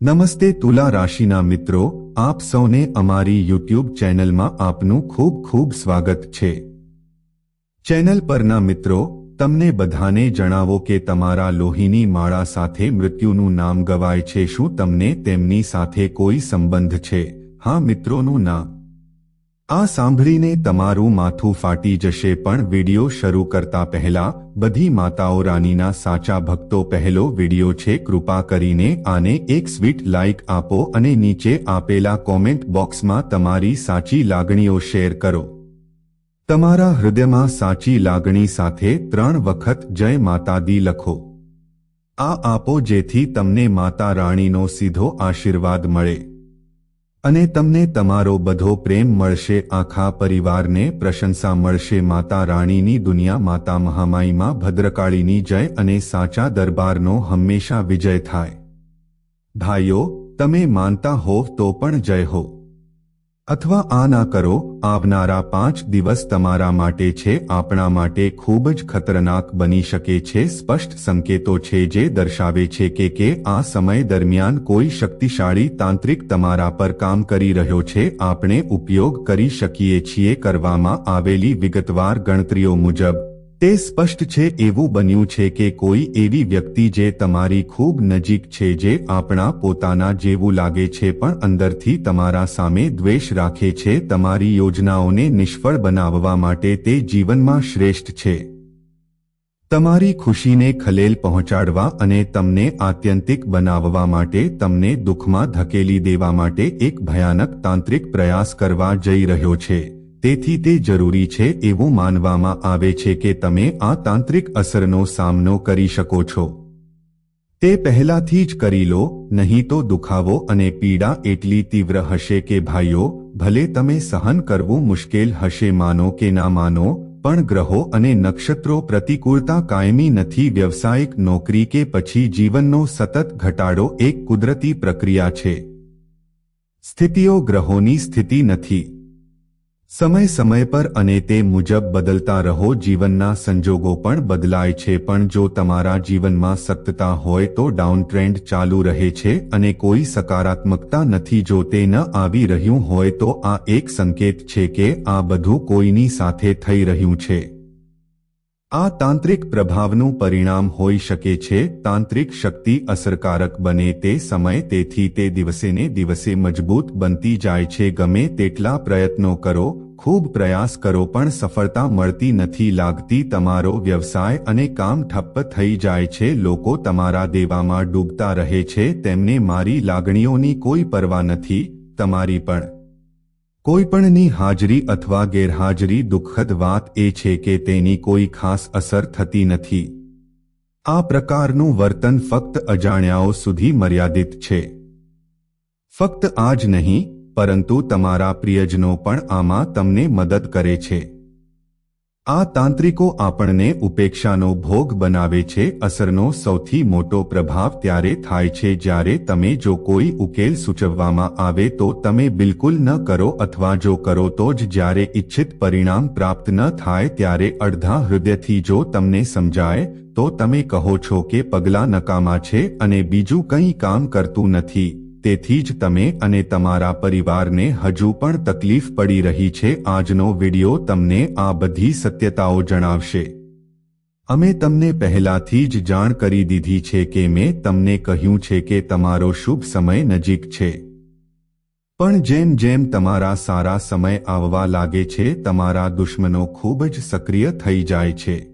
નમસ્તે તુલા રાશિના મિત્રો, આપ સૌને અમારી યુટ્યુબ ચેનલમાં આપનું ખૂબ ખૂબ સ્વાગત છે. ચેનલ પરના મિત્રો, તમને બધાને જણાવો કે તમારા લોહીની માળા સાથે મૃત્યુનું નામ ગવાય છે, શું તમને તેમની સાથે કોઈ સંબંધ છે? હા, મિત્રોનું ના આ સાંભળીને તમારું માથું ફાટી જશે પણ વિડિયો શરૂ કરતા પહેલા બધી માતાઓ રાનીના સાચા ભક્તો પહેલો વિડિયો છે, કૃપા કરીને આને એક સ્વીટ લાઇક આપો અને નીચે આપેલા કોમેન્ટ બોક્સમાં તમારી સાચી લાગણીઓ શેર કરો. તમારા હૃદયમાં સાચી લાગણી સાથે ત્રણ વખત જય માતાદી લખો. આ આપો જેથી તમને માતા રાણીનો સીધો આશીર્વાદ મળે. અને તમને તમારો બધો પ્રેમ મળશે, આખા પરિવારને પ્રશંસા મળશે. માતા રાણીની દુનિયા, માતા મહામાઈમાં ભદ્રકાળીની જય અને સાચા દરબારનો હંમેશા વિજય થાય. ભાઈઓ, તમે માનતા હોવ તો પણ જય હો. અથવા આ ના કરો, આવનારા પાંચ દિવસ તમારા માટે છે, આપણા માટે ખૂબ જ ખતરનાક બની શકે છે, સ્પષ્ટ સંકેતો છે જે દર્શાવે છે કે કે આ સમય દરમિયાન કોઈ શક્તિશાળી તાંત્રિક તમારા પર કામ કરી રહ્યો છે, આપણે ઉપયોગ કરી શકીએ છીએ કરવામાં આવેલી વિગતવાર ગણતરીઓ મુજબ. તે સ્પષ્ટ છે, એવું બન્યું છે કે કોઈ એવી વ્યક્તિ જે તમારી ખૂબ નજીક છે, જે આપણા પોતાના જેવું લાગે છે, પણ અંદરથી તમારા સામે દ્વેષ રાખે છે, તમારી યોજનાઓને નિષ્ફળ બનાવવા માટે તે જીવનમાં શ્રેષ્ઠ છે. તમારી ખુશીને ખલેલ પહોંચાડવા અને તમને આત્યંતિક બનાવવા માટે, તમને દુઃખમાં ધકેલી દેવા માટે એક ભયાનક તાંત્રિક પ્રયાસ કરવા જઈ રહ્યો છે. તેથી તે જરૂરી છે એવું માનવામાં આવે છે કે તમે આ તાંત્રિક અસરનો સામનો કરી શકો છો. તે પહેલાથી જ કરી લો, નહીં તો દુખાવો અને પીડા એટલી તીવ્ર હશે કે ભાઈઓ, ભલે તમે સહન કરવું મુશ્કેલ હશે માનો કે ના માનો, પણ ગ્રહો અને નક્ષત્રો પ્રતિકૂળતા કાયમી નથી, વ્યવસાયિક નોકરી કે પછી જીવનનો સતત ઘટાડો એક કુદરતી પ્રક્રિયા છે. સ્થિતિઓ ગ્રહોની સ્થિતિ નથી. સમય સમય પર અને તે મુજબ બદલતા રહો, જીવનના સંજોગો પણ બદલાય છે. પણ જો તમારા જીવનમાં સક્તતા હોય તો ડાઉન ટ્રેન્ડ ચાલુ રહે છે અને કોઈ સકારાત્મકતા નથી. જો તે ન આવી રહ્યું હોય તો આ એક સંકેત છે કે આ બધું કોઈની સાથે થઈ રહ્યું છે. આ તાંત્રિક પ્રભાવનું પરિણામ હોઈ શકે છે, તાંત્રિક શક્તિ અસરકારક બને તે સમય તેથી તે દિવસેને દિવસે મજબૂત બનતી જાય છે, ગમે તેટલા પ્રયત્નો કરો, ખૂબ પ્રયાસ કરો પણ સફળતા મળતી નથી લાગતી, તમારો વ્યવસાય અને કામ ઠપ્પ થઈ જાય છે, લોકો તમારા દેવામાં ડૂબતા રહે છે, તેમને મારી લાગણીઓની કોઈ પરવા નથી, તમારી પણ કોઈપણની હાજરી અથવા ગેરહાજરી દુઃખદ વાત એ છે કે તેની કોઈ ખાસ અસર થતી નથી. આ પ્રકારનું વર્તન ફક્ત અજાણ્યાઓ સુધી મર્યાદિત છે. ફક્ત આ જ નહીં, પરંતુ તમારા પ્રિયજનો પણ આમાં તમને મદદ કરે છે. આ તાંત્રિકો આપણને ઉપેક્ષાનો ભોગ બનાવે છે, અસરનો સૌથી મોટો પ્રભાવ ત્યારે થાય છે જ્યારે તમે જો કોઈ ઉકેલ સૂચવવામાં આવે તો તમે બિલકુલ ન કરો અથવા જો કરો તો જ જ્યારે ઇચ્છિત પરિણામ પ્રાપ્ત ન થાય ત્યારે અડધા હૃદયથી જો તમને સમજાય, તો તમે કહો છો કે પગલાં નકામા છે અને બીજું કંઈ કામ કરતું નથી. તેથી જ તમે અને તમારા પરિવારને હજુ પણ તકલીફ પડી રહી છે. આજનો વિડિયો તમને આ બધી સત્યતાઓ જણાવશે. અમે તમને પહેલાથી જ જાણ કરી દીધી છે કે મેં તમને કહ્યું છે કે તમારો શુભ સમય નજીક છે. પણ જેમ જેમ તમારા સારા સમય આવવા લાગે છે, તમારા દુશ્મનો ખૂબ જ સક્રિય થઈ જાય છે.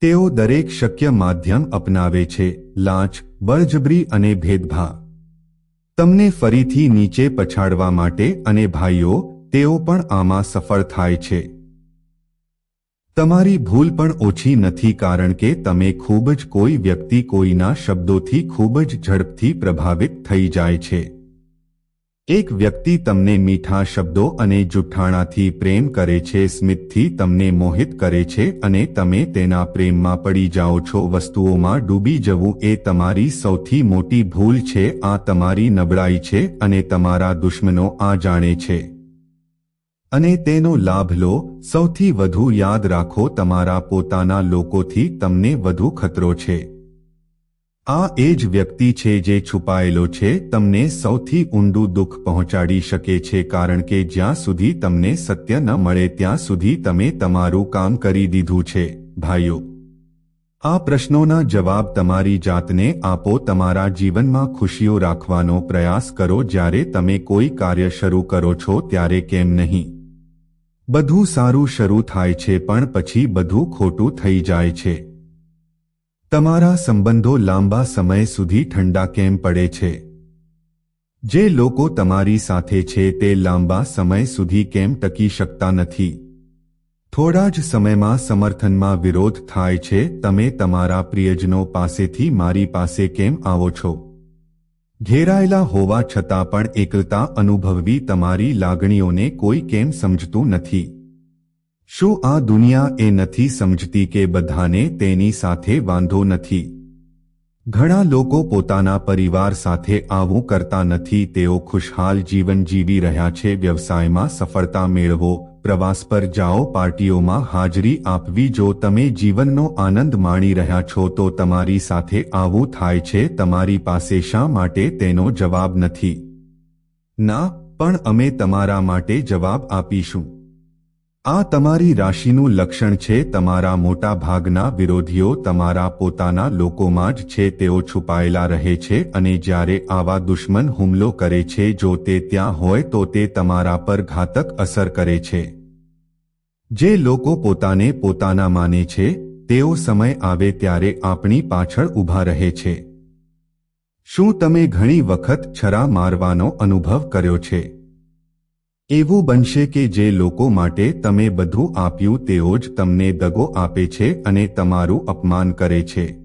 તેઓ દરેક શક્ય માધ્યમ અપનાવે છે. લાંચ, બળજબરી અને ભેદભાવ. તમને ફરીથી નીચે પછાડવા માટે અને ભાઈઓ, તેઓ પણ આમાં સફળ થાય છે. તમારી ભૂલ પણ ઓછી નથી કારણ કે તમે ખૂબ જ કોઈ વ્યક્તિ કોઈના શબ્દોથી ખૂબ જ ઝડપથી પ્રભાવિત થઈ જાય છે. એક વ્યક્તિ તમને મીઠા શબ્દો અને જુઠ્ઠાણાથી પ્રેમ કરે છે, સ્મિતથી તમને મોહિત કરે છે અને તમે તેના પ્રેમમાં પડી જાઓ છો, વસ્તુઓમાં ડૂબી જવું એ તમારી સૌથી મોટી ભૂલ છે, આ તમારી નબળાઈ છે અને તમારા દુશ્મનો આ જાણે છે. અને તેનો લાભ લો, સૌથી વધુ યાદ રાખો, તમારા પોતાના લોકોથી તમને વધુ ખતરો છે. આ એ જ વ્યક્તિ છે જે છુપાયેલો છે, તમને સૌથી ઊંડું દુઃખ પહોંચાડી શકે છે કારણ કે જ્યાં સુધી તમને સત્ય ન મળે ત્યાં સુધી તમે તમારું કામ કરી દીધું છે. ભાઈઓ, આ પ્રશ્નોના જવાબ તમારી જાતને આપો, તમારા જીવનમાં ખુશીઓ રાખવાનો પ્રયાસ કરો, જ્યારે તમે કોઈ કાર્ય શરૂ કરો છો ત્યારે કેમ નહીં? બધું સારું શરૂ થાય છે, પણ પછી બધું ખોટું થઈ જાય છે. તમારા સંબંધો લાંબા સમય સુધી ઠંડા કેમ પડે છે? જે લોકો તમારી સાથે છે તે લાંબા સમય સુધી કેમ ટકી શકતા નથી? થોડા જ સમયમાં સમર્થનમાં વિરોધ થાય છે, તમે તમારા પ્રિયજનો પાસેથી મારી પાસે કેમ આવો છો? ઘેરાયેલા હોવા છતાં પણ એકલતા અનુભવવી તમારી લાગણીઓને કોઈ કેમ સમજતું નથી. શું આ દુનિયા એ નથી સમજતી કે બધાને તેની સાથે વાંધો નથી? ઘણા લોકો પોતાના પરિવાર સાથે આવું કરતા નથી, તેઓ ખુશહાલ જીવન જીવી રહ્યા છે, વ્યવસાયમાં સફળતા મેળવો, પ્રવાસ પર જાઓ, પાર્ટીઓમાં હાજરી આપવી, જો તમે જીવનનો આનંદ માણી રહ્યા છો, તો તમારી સાથે આવું થાય છે, તમારી પાસે શા માટે તેનો જવાબ નથી? ના, પણ અમે તમારા માટે જવાબ આપીશું. આ તમારી રાશિનું લક્ષણ છે, તમારા મોટા ભાગના વિરોધીઓ તમારા પોતાના લોકોમાં જ છે, તેઓ છુપાયેલા રહે છે અને જ્યારે આવા દુશ્મન હુમલો કરે છે, જો તે ત્યાં હોય તો તે તમારા પર ઘાતક અસર કરે છે. જે લોકો પોતાને પોતાના માને છે, તેઓ સમય આવે ત્યારે આપણી પાછળ ઊભા રહે છે. શું તમે ઘણી વખત છરા મારવાનો અનુભવ કર્યો છે? એવું બનશે કે જે લોકો માટે તમે બધું આપ્યું તેઓ જ તમને દગો આપે છે અને તમારું અપમાન કરે છે.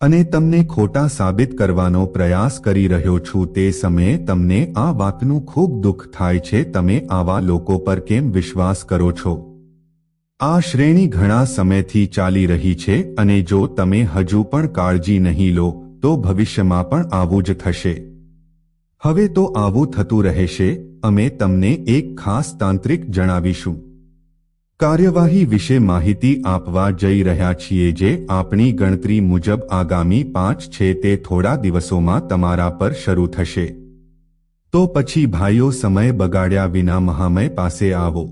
અને તમને ખોટા સાબિત કરવાનો પ્રયાસ કરી રહ્યો છું તે સમયે તમને આ વાતનું ખૂબ દુઃખ થાય છે તમે આવા લોકો પર કેમ વિશ્વાસ કરો છો? આ શ્રેણી ઘણા સમયથી ચાલી રહી છે અને જો તમે હજુ પણ કાળજી નહીં લો, તો ભવિષ્યમાં પણ આવું જ થશે. હવે તો આવું થતું રહેશે, અમે તમને એક ખાસ તાંત્રિક જણાવીશું. કાર્યવાહી વિશે માહિતી આપવા જઈ રહ્યા છીએ જે આપણી ગણતરી મુજબ આગામી પાંચ છે તે થોડા દિવસોમાં તમારા પર શરૂ થશે. તો પછી ભાઈઓ સમય બગાડ્યા વિના મહામય પાસે આવો.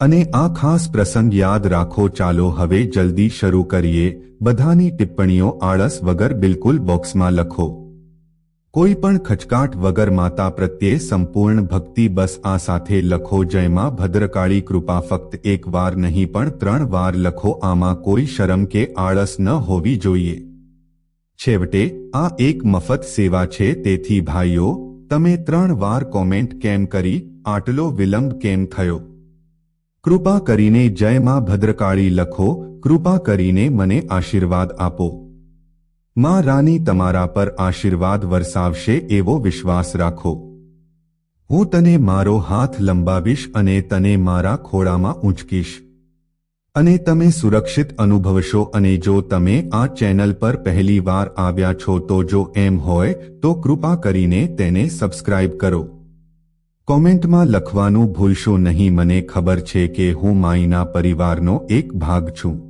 અને આ ખાસ પ્રસંગ યાદ રાખો, ચાલો હવે જલ્દી શરૂ કરીએ. બધાની ટિપ્પણીઓ આળસ વગર બિલકુલ બોક્સમાં લખો. કોઈ પણ ખચકાટ વગર માતા પ્રત્યે સંપૂર્ણ ભક્તિ બસ આ સાથે લખો જયમાં ભદ્રકાળી કૃપા, ફક્ત એક વાર નહીં પણ ત્રણ વાર લખો, આમાં કોઈ શરમ કે આળસ ન હોવી જોઈએ. છેવટે, આ એક મફત સેવા છે, તેથી ભાઈઓ, તમે ત્રણ વાર કોમેન્ટ કેમ કરી, આટલો વિલંબ કેમ થયો? કૃપા કરીને જયમાં ભદ્રકાળી લખો, કૃપા કરીને મને આશીર્વાદ આપો. માં રાની તમારા પર આશીર્વાદ વરસાવશે એવો વિશ્વાસ રાખો. હું તને મારો હાથ લંબાવીશ અને તને મારા ખોળામાં ઊંચકીશ. અને તમે સુરક્ષિત અનુભવશો અને જો તમે આ ચેનલ પર પહેલી વાર આવ્યા છો તો જો એમ હોય, તો કૃપા કરીને તેને સબસ્ક્રાઇબ કરો. કોમેન્ટમાં લખવાનું ભૂલશો નહીં, મને ખબર છે કે હું માઈના પરિવારનો એક ભાગ છું.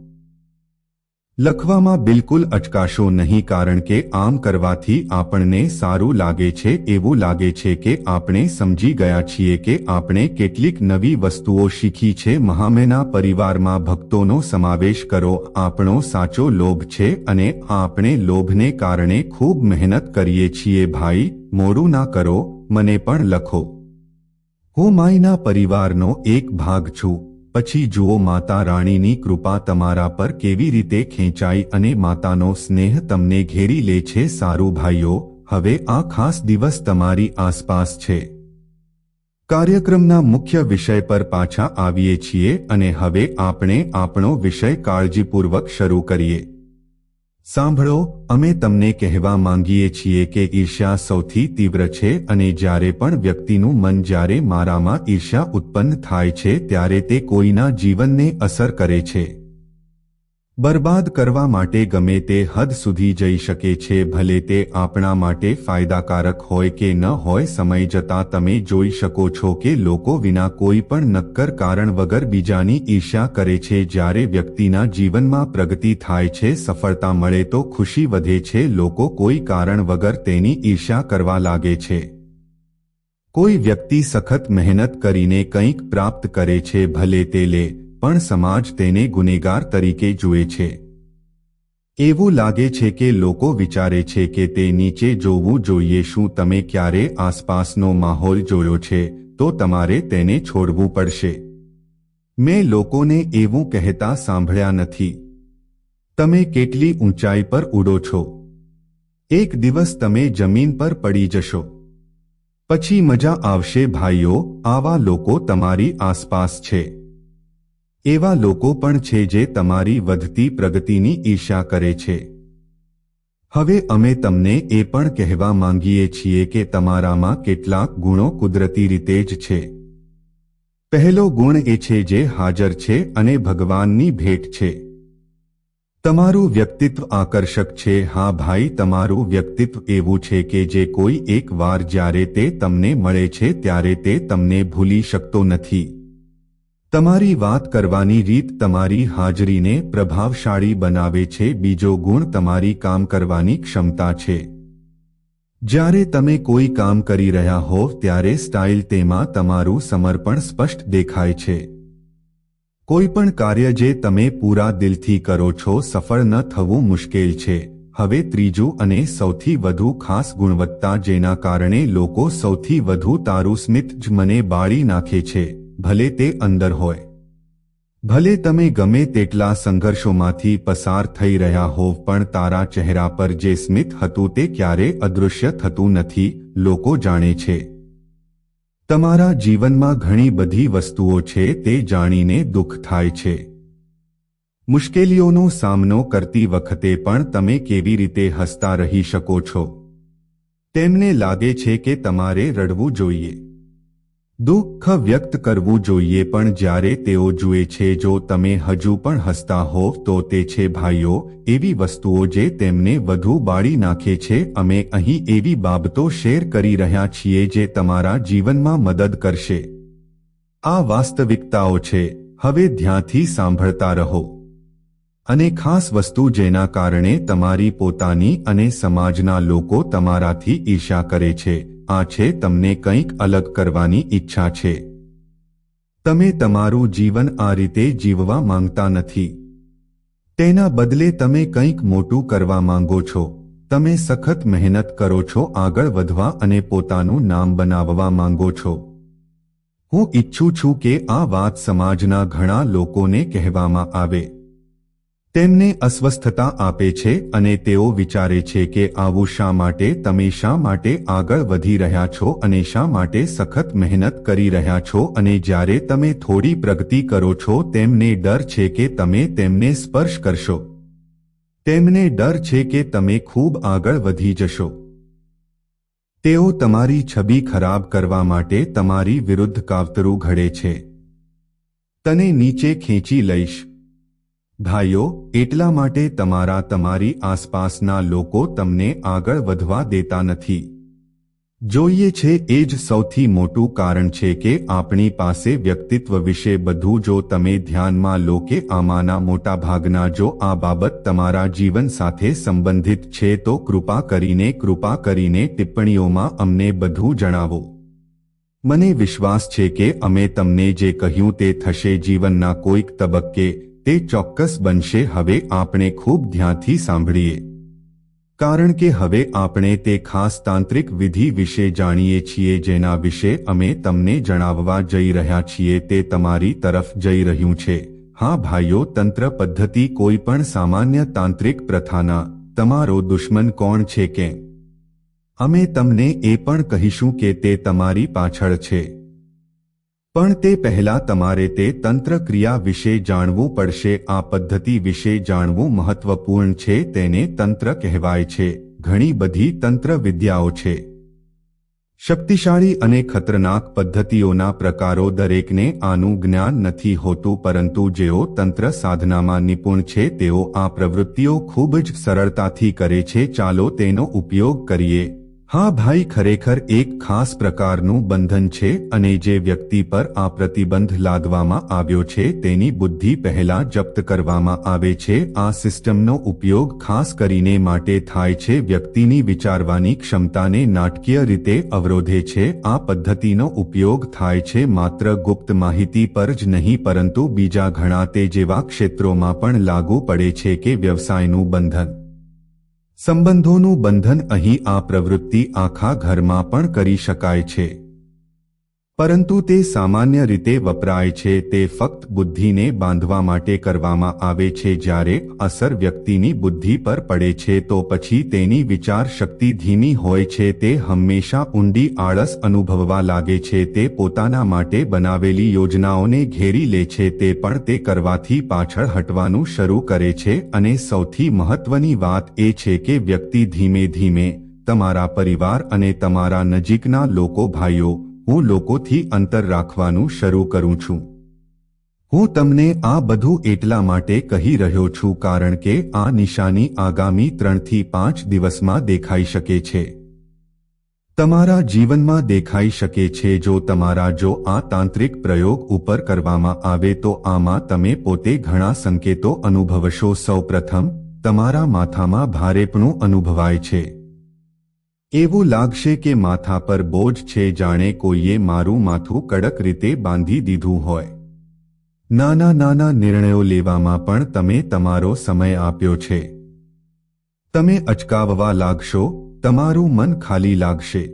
લખવામાં બિલકુલ અચકાશો નહીં કારણ કે આમ કરવાથી આપણને સારું લાગે છે, એવું લાગે છે કે આપણે સમજી ગયા છીએ કે આપણે કેટલીક નવી વસ્તુઓ શીખી છે. મહામેના પરિવારમાં ભક્તોનો સમાવેશ કરો. આપણો સાચો લોભ છે અને આપણે લોભને કારણે ખૂબ મહેનત કરીએ છીએ. ભાઈ, મોડું ના કરો, મને પણ લખો. હું માયના પરિવારનો એક ભાગ છું. પછી જુઓ માતા રાણીની કૃપા તમારા પર કેવી રીતે ખેંચાઈ અને માતાનો સ્નેહ તમને ઘેરી લે છે. સારું ભાઈઓ, હવે આ ખાસ દિવસ તમારી આસપાસ છે. કાર્યક્રમના મુખ્ય વિષય પર પાછા આવીએ છીએ અને હવે આપણે આપણો વિષય કાળજીપૂર્વક શરૂ કરીએ. સાંભળો, અમે તમને કહેવા માંગીએ છીએ કે ઈર્ષ્યા સૌથી તીવ્ર છે અને જ્યારે પણ વ્યક્તિનું મન જ્યારે મારામાં ઈર્ષ્યા ઉત્પન્ન થાય છે ત્યારે તે કોઈના જીવનને અસર કરે છે. બરબાદ કરવા માટે ગમે તે હદ સુધી જઈ શકે છે, ભલે તે આપણા માટે ફાયદાકારક હોય કે ન હોય, સમય જતાં તમે જોઈ શકો છો કે લોકો વિના કોઈ પણ નક્કર કારણ વગર બીજાની ઈર્ષ્યા કરે છે. જ્યારે વ્યક્તિના જીવનમાં પ્રગતિ થાય છે, સફળતા મળે તો ખુશી વધે છે, લોકો કોઈ કારણ વગર તેની ઈર્ષ્યા કરવા લાગે છે. કોઈ વ્યક્તિ સખત મહેનત કરીને કંઈક પ્રાપ્ત કરે છે, ભલે તે લે પણ સમાજ તેને ગુનેગાર તરીકે જુએ છે. એવું લાગે છે કે લોકો વિચારે છે કે તે નીચે જોવું જોઈએ શું તમે ક્યારે આસપાસનો માહોલ જોયો છે, તો તમારે તેને છોડવું પડશે. મેં લોકોને એવું કહેતા સાંભળ્યા નથી. તમે કેટલી ઊંચાઈ પર ઉડો છો? એક દિવસ તમે જમીન પર પડી જશો. પછી મજા આવશે, ભાઈઓ, આવા લોકો તમારી આસપાસ છે. એવા લોકો પણ છે જે તમારી વધતી પ્રગતિની ઈર્ષા કરે છે. હવે અમે તમને એ પણ કહેવા માંગીએ છીએ કે તમારામાં કેટલાક ગુણો કુદરતી રીતે જ છે. પહેલો ગુણ એ છે જે હાજર છે અને ભગવાનની ભેટ છે. તમારું વ્યક્તિત્વ આકર્ષક છે. હા ભાઈ, તમારું વ્યક્તિત્વ એવું છે કે જે કોઈ એક વાર જ્યારે તે તમને મળે છે, ત્યારે તે તમને ભૂલી શકતો નથી. તમારી વાત કરવાની રીત તમારી હાજરીને પ્રભાવશાળી બનાવે છે, બીજો ગુણ તમારી કામ કરવાની ક્ષમતા છે. જ્યારે તમે કોઈ કામ કરી રહ્યા હોવ ત્યારે સ્ટાઇલ તેમાં તમારું સમર્પણ સ્પષ્ટ દેખાય છે. કોઈ પણ કાર્ય જે તમે પૂરા દિલથી કરો છો, સફળ ન થવું મુશ્કેલ છે. હવે ત્રીજું અને સૌથી વધુ ખાસ ગુણવત્તા જેના કારણે લોકો સૌથી વધુ તારું સ્મિત જ મને બાળી નાખે છે. ભલે તે અંદર હોય. ભલે તમે ગમે તેટલા સંઘર્ષોમાંથી પસાર થઈ રહ્યા હોવ, પણ તારા ચહેરા પર જે સ્મિત હતું તે ક્યારે અદૃશ્ય થતું નથી, લોકો જાણે છે. તમારા જીવનમાં ઘણી બધી વસ્તુઓ છે, તે જાણીને દુઃખ થાય છે. મુશ્કેલીઓનો સામનો કરતી વખતે પણ તમે કેવી રીતે હસતા રહી શકો છો? તેમને લાગે છે કે તમારે રડવું જોઈએ. દુઃખ વ્યક્ત કરવું જોઈએ પણ જ્યારે તેઓ જુએ છે, જો તમે હજુ પણ હસતા હોવ તો તે છે, ભાઈઓ, એવી વસ્તુઓ જે તેમને વધુ બાળી નાખે છે, અમે અહીં એવી બાબતો શેર કરી રહ્યા છીએ જે તમારા જીવનમાં મદદ કરશે. આ વાસ્તવિકતાઓ છે. હવે ધ્યાનથી સાંભળતા રહો. અને ખાસ વસ્તુ જેના કારણે તમારી પોતાની અને સમાજના લોકો તમારાથી ઈર્ષા કરે છે. આ છે તમને કંઈક અલગ કરવાની ઈચ્છા છે. તમે તમારું જીવન આ રીતે જીવવા માંગતા નથી. તેના બદલે તમે કંઈક મોટું કરવા માંગો છો. તમે સખત મહેનત કરો છો, આગળ વધવા અને પોતાનું નામ બનાવવા માંગો છો. હું ઈચ્છું છું કે આ વાત સમાજના ઘણા લોકોને કહેવામાં આવે. તેમને અસ્વસ્થતા આપે છે અને તેઓ વિચારે છે કે આવું શા માટે? તમે શા માટે આગળ વધી રહ્યા છો અને શા માટે સખત મહેનત કરી રહ્યા છો? અને જ્યારે તમે થોડી પ્રગતિ કરો છો, તેમને ડર છે કે તમે તેમને સ્પર્શ કરશો. તેમને ડર છે કે તમે ખૂબ આગળ વધી જશો. તેઓ તમારી છબી ખરાબ કરવા માટે તમારી વિરુદ્ધ કાવતરું ઘડે છે. તને નીચે ખેંચી લઈશ. ભાઈઓ, એટલા માટે તમારા તમારી આસપાસના લોકો તમને આગળ વધવા દેતા નથી. જોઈએ છે એ જ સૌથી મોટું કારણ છે કે આપણી પાસે વ્યક્તિત્વ વિશે બધું જો તમે ધ્યાનમાં લો કે આમાંના મોટાભાગના જો આ બાબત તમારા જીવન સાથે સંબંધિત છે તો કૃપા કરીને કૃપા કરીને ટિપ્પણીઓમાં અમને બધું જણાવો. મને વિશ્વાસ છે કે અમે તમને જે કહ્યું તે થશે જીવનના કોઈક તબક્કે તે ચોક્કસ બનશે. હવે આપણે ખૂબ ધ્યાનથી સાંભળીએ. કારણ કે હવે આપણે તે ખાસ તાંત્રિક વિધિ વિશે જાણીએ છીએ જેના વિશે અમે તમને જણાવવા જઈ રહ્યા છીએ. તે તમારી તરફ જઈ રહ્યું છે. હા ભાઈઓ, તંત્ર પદ્ધતિ કોઈ પણ સામાન્ય તાંત્રિક પ્રથાના તમારો દુશ્મન કોણ છે કે અમે તમને એ પણ કહીશું કે તે તમારી પાછળ છે. પણ તે પહેલા તમારે તે તંત્ર ક્રિયા વિશે જાણવું પડશે, આ પદ્ધતિ વિશે જાણવું મહત્વપૂર્ણ છે, તેને તંત્ર કહેવાય છે, ઘણી બધી તંત્ર વિદ્યાઓ છે. શક્તિશાળી અને ખતરનાક પદ્ધતિઓના પ્રકારો દરેકને આનું જ્ઞાન નથી હોતું, પરંતુ જેઓ તંત્ર સાધનામાં નિપુણ છે, તેઓ આ પ્રવૃત્તિઓ ખૂબ જ સરળતાથી કરે છે, ચાલો તેનો ઉપયોગ કરીએ. હા ભાઈ ખરેખર એક ખાસ પ્રકારનું બંધન છે અને જે વ્યક્તિ પર આ પ્રતિબંધ લાદવામાં આવ્યો છે તેની બુદ્ધિ પહેલા જપ્ત કરવામાં આવે છે. આ સિસ્ટમનો ઉપયોગ ખાસ કરીને માટે થાય છે વ્યક્તિની વિચારવાની ક્ષમતાને નાટકીય રીતે અવરોધે છે. આ પદ્ધતિનો ઉપયોગ થાય છે માત્ર ગુપ્ત માહિતી પર જ નહીં પરંતુ બીજા ઘણા તે જેવા ક્ષેત્રોમાં પણ લાગુ પડે છે કે વ્યવસાયનું બંધન સંબંધોનું બંધન અહીં આ પ્રવૃત્તિ આખા ઘરમાં પણ કરી શકાય છે. પરંતુ તે સામાન્ય રીતે વપરાય છે, તે ફક્ત બુદ્ધિને બાંધવા માટે કરવામાં આવે છે. જ્યારે અસર વ્યક્તિની બુદ્ધિ પર પડે છે, તો પછી તેની વિચાર શક્તિ ધીમી હોય છે. તે હંમેશા ઊંડી આળસ અનુભવવા લાગે છે, તે પોતાના માટે બનાવેલી યોજનાઓને ઘેરી લે છે, તે પણ તે કરવાથી પાછળ હટવાનું શરૂ કરે છે. અને સૌથી મહત્વની વાત એ છે કે વ્યક્તિ ધીમે ધીમે તમારા પરિવાર અને તમારા નજીકના લોકો, ભાઈઓ હું લોકોથી અંતર રાખવાનું શરૂ કરું છું. હું તમને આ બધું એટલા માટે કહી રહ્યો છું કારણ કે આ નિશાની આગામી ત્રણથી પાંચ દિવસમાં દેખાઈ શકે છે. તમારા જીવનમાં દેખાઈ શકે છે જો તમારા જો આ તાંત્રિક પ્રયોગ ઉપર કરવામાં આવે તો આમાં તમે પોતે ઘણા સંકેતો અનુભવશો. સૌપ્રથમ, તમારા માથામાં ભારેપણું અનુભવાય છે. એવું લાગશે કે માથા પર બોજ છે, જાણે કોઈએ મારું માથું કડક રીતે બાંધી દીધું હોય. નાના નાના નિર્ણયો લેવામાં પણ તમે તમારો સમય આપ્યો છે. તમે અચકાવવા લાગશો, તમારું મન ખાલી લાગશે.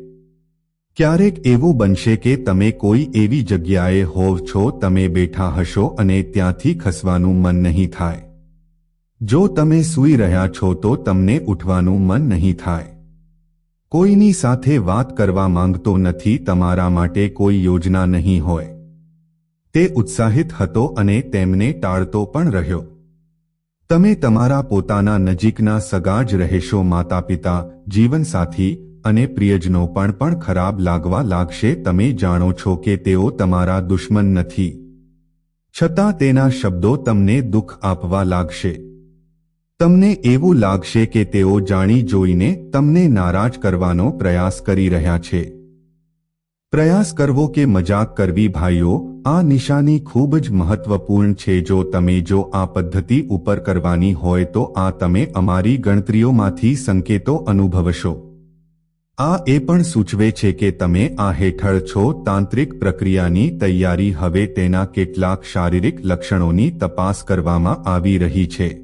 ક્યારેક એવું બનશે કે તમે કોઈ એવી જગ્યાએ હોવ છો, તમે બેઠા હશો અને ત્યાંથી ખસવાનું મન નહીં થાય. જો તમે સૂઈ રહ્યા છો તો તમને ઉઠવાનું મન નહીં થાય. કોઈની સાથે વાત કરવા માંગતો નથી તમારા માટે કોઈ યોજના નહીં હોય. તે ઉત્સાહિત હતો અને તેમને ટાળતો પણ રહ્યો. તમે તમારા પોતાના નજીકના સગા જ રહેશો માતા પિતા જીવનસાથી અને પ્રિયજનો પણ પણ ખરાબ લાગવા લાગશે. તમે જાણો છો કે તેઓ તમારા દુશ્મન નથી. છતાં તેના શબ્દો તમને દુઃખ આપવા લાગશે. તમને એવું લાગશે કે તેઓ જાણી જોઈને તમને નારાજ કરવાનો પ્રયાસ કરી રહ્યા છે. પ્રયાસ કરવો કે મજાક કરવી ભાઈઓ, આ નિશાની ખૂબ જ મહત્વપૂર્ણ છે. જો તમે જો આ પદ્ધતિ ઉપર કરવાની હોય તો આ તમે અમારી ગણતરીઓમાંથી સંકેતો અનુભવશો. આ એ પણ સૂચવે છે કે તમે આ હેઠળ છો. તાંત્રિક પ્રક્રિયાની તૈયારી હવે તેના કેટલાક શારીરિક લક્ષણોની તપાસ કરવામાં આવી રહી છે.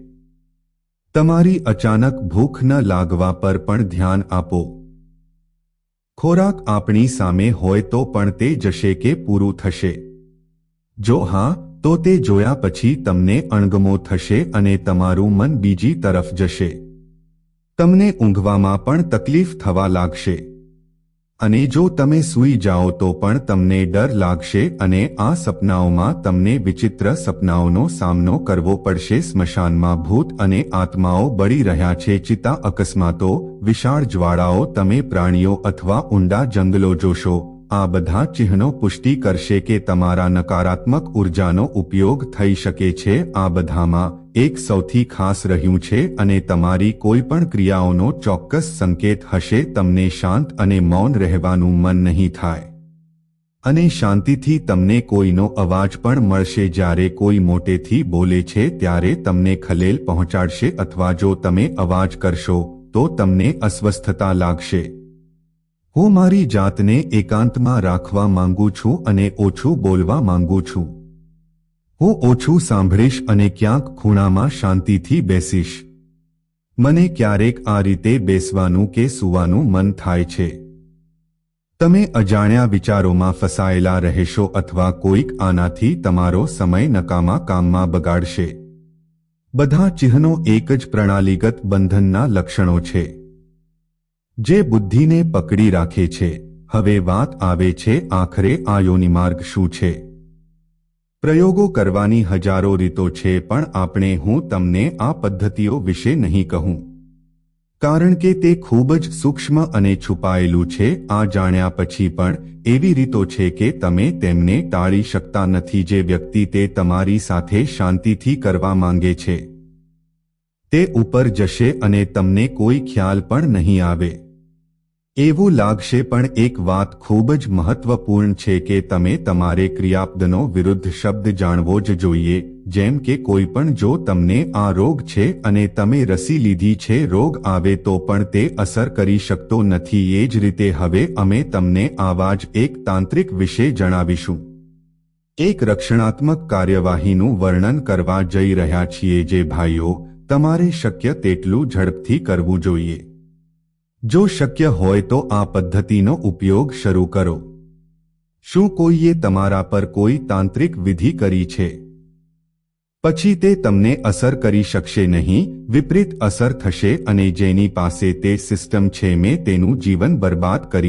તમારી અચાનક ભૂખ ન લાગવા પર પણ ધ્યાન આપો. ખોરાક આપણી સામે હોય તો પણ તે જશે કે પૂરું થશે. જો હા, તો તે જોયા પછી તમને અણગમો થશે અને તમારું મન બીજી તરફ જશે. તમને ઊંઘવામાં પણ તકલીફ થવા લાગશે. અને જો તમે સૂઈ જાઓ તો પણ તમને ડર લાગશે અને આ સપનાઓમાં તમને વિચિત્ર સપનાઓનો સામનો કરવો પડશે. સ્મશાનમાં ભૂત અને આત્માઓ બળી રહ્યા છે. ચિતા અકસ્માતો, વિશાળ જ્વાળાઓ, તમે પ્રાણીઓ અથવા ઊંડા જંગલો જોશો. આ બધા ચિહ્નો પુષ્ટિ કરશે કે તમારા નકારાત્મક ઉર્જાનો ઉપયોગ થઈ શકે છે. આ બધામાં એક સૌથી ખાસ રહ્યું છે અને તમારી કોઈ પણ ક્રિયાઓનો ચોક્કસ સંકેત હશે. તમને શાંત અને મૌન રહેવાનું મન નહીં થાય. અને શાંતિથી તમને કોઈનો અવાજ પણ મળશે. જ્યારે કોઈ મોટેથી બોલે છે, ત્યારે તમને ખલેલ પહોંચાડશે અથવા જો તમે અવાજ કરશો, તો તમને અસ્વસ્થતા લાગશે. હું મારી જાતને એકાંતમાં રાખવા માંગુ છું અને ઓછું બોલવા માંગુ છું. હું ઓછું સાંભળીશ અને ક્યાંક ખૂણામાં શાંતિથી બેસીશ. મને ક્યારેક આ રીતે બેસવાનું કે સૂવાનું મન થાય છે. તમે અજાણ્યા વિચારોમાં ફસાયેલા રહેશો અથવા કોઈક આનાથી તમારો સમય નકામા કામમાં બગાડશે. બધા ચિહ્નો એક જ પ્રણાલીગત બંધનના લક્ષણો છે. જે બુદ્ધિને પકડી રાખે છે. હવે વાત આવે છે આખરે આ યોનિમાર્ગ શું છે? પ્રયોગો કરવાની હજારો રીતો છે પણ આપણે હું તમને આ પદ્ધતિઓ વિશે નહીં કહું. કારણ કે તે ખૂબ જ સૂક્ષ્મ અને છુપાયેલું છે, આ જાણ્યા પછી પણ એવી રીતો છે કે તમે તેમને ટાળી શકતા નથી જે વ્યક્તિ તે તમારી સાથે શાંતિથી કરવા માંગે છે. તે ઉપર જશે અને તમને કોઈ ખ્યાલ પણ નહીં આવે. એવું લાગશે પણ એક વાત ખૂબ જ મહત્વપૂર્ણ છે કે તમે તમારે ક્રિયાપદનો વિરુદ્ધ શબ્દ જાણવો જ જોઈએ, જેમ કે કોઈ પણ જો તમને આ રોગ છે અને તમે રસી લીધી છે, રોગ આવે તો પણ તે અસર કરી શકતો નથી. એ જ રીતે હવે અમે તમને આવા જ એક તાંત્રિક વિશે જણાવીશું. એક રક્ષણાત્મક કાર્યવાહીનું વર્ણન કરવા જઈ રહ્યા છીએ જે ભાઈઓ, તમારે શક્ય તેટલું ઝડપથી કરવું જોઈએ. જો શક્ય હોય તો આ પદ્ધતિનો ઉપયોગ શરૂ કરો. શું કોઈએ તમારા પર કોઈ તાંત્રિક વિધિ કરી છે? પછી તે તમને અસર કરી શકશે નહીં, વિપરીત અસર થશે અને જેની પાસે તે સિસ્ટમ છે મેં તેનું જીવન બરબાદ કરી